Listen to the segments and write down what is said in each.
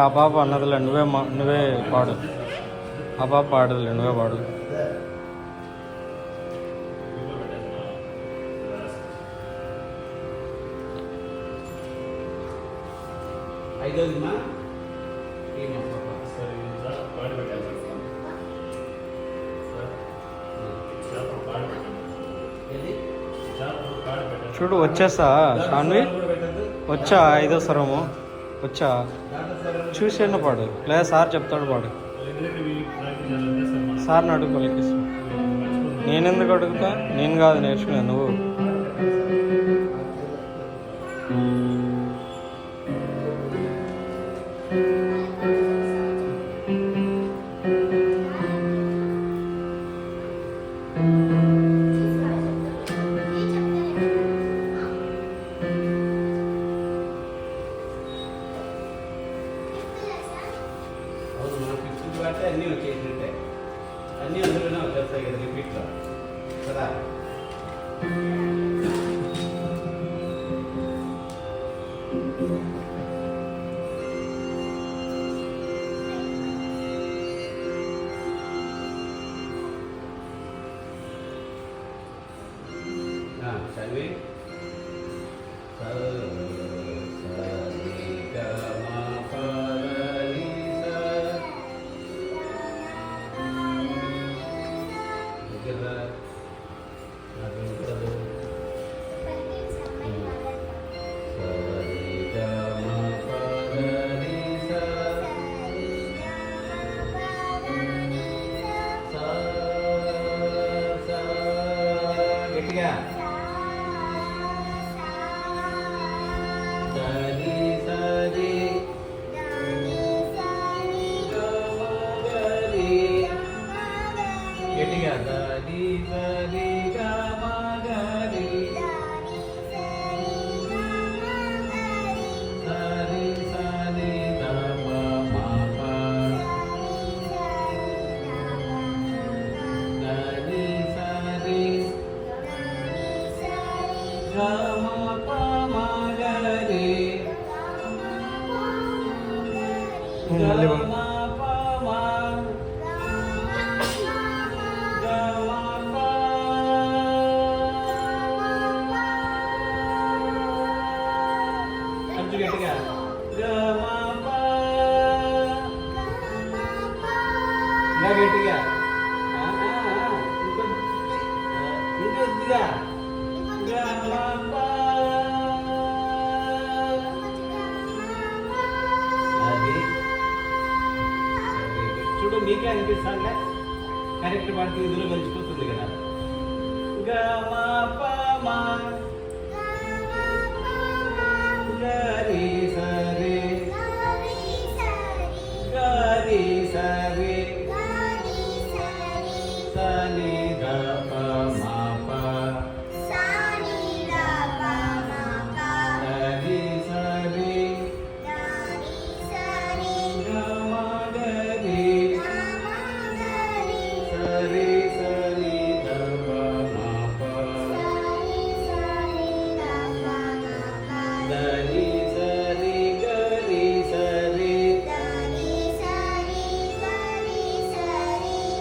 ఆ పాప అన్నదిలే నువ్వే నువ్వే పాడు ఆ పాప పాడదులే నువ్వే పాడు ఐదోదిమా చూడు వచ్చేసా సాన్వి? వచ్చా ఐదో స్వరము వచ్చా. చూసాను పాడు. లేదా సార్ చెప్తాడు పాడు. సార్ని అడుగు పలికిస్తా. నేనెందుకు అడుగుతా? నేను కాదు నేర్చుకున్నాను నువ్వు. ನಾವು ಕೆಲಸ ಆಗಿದ್ರೆ ಬಿಟ್ಟು ಸದಾ. 그냥. మీకే అనిపిస్తుందా కరెక్ట్ పడితే ఇందులో మర్చిపోతుంది కదా. గా మా పా మా గా రే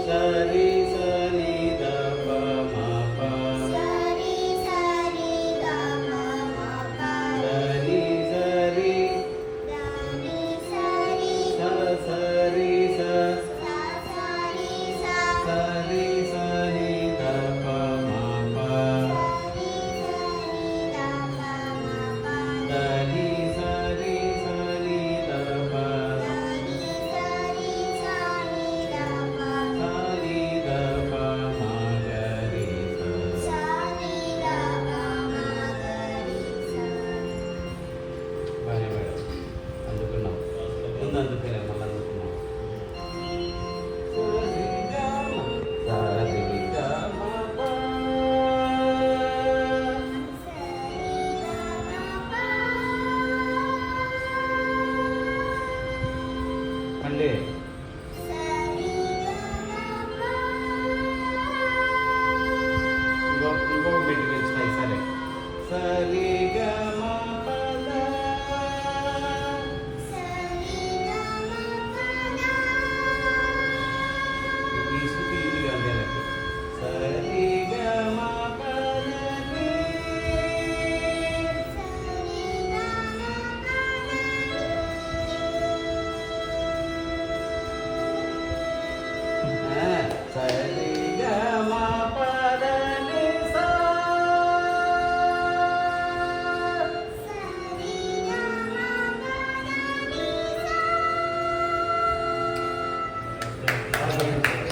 Sari.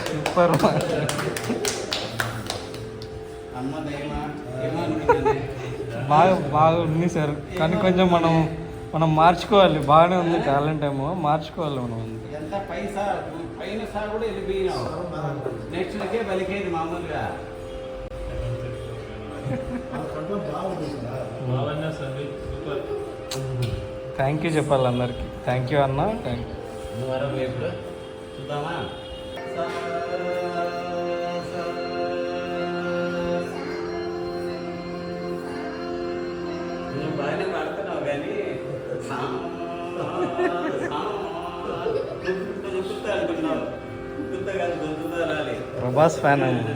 సూపర్ బాగా బాగా ఉంది సార్. కానీ కొంచెం మనం మనం మార్చుకోవాలి. బాగానే ఉంది టాలెంట్ ఏమో. మార్చుకోవాలి మనం. అంతే ఎంత పైసా పైన సా కూడా మామూలుగా. థ్యాంక్ యూ చెప్పాలి అందరికి థ్యాంక్ యూ అన్న థ్యాంక్ ఇప్పుడు చూద్దామా? బాగానే పాడుతున్నావు కానీ ప్రభాస్ ఫ్యాన్ అండి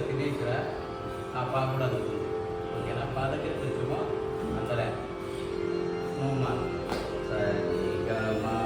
இருக்கிற தினேஷில் நான் பார்க்கக்கூடாது ஓகேனா பதக்கிறது சும்மா அந்த மூமா சரி கமா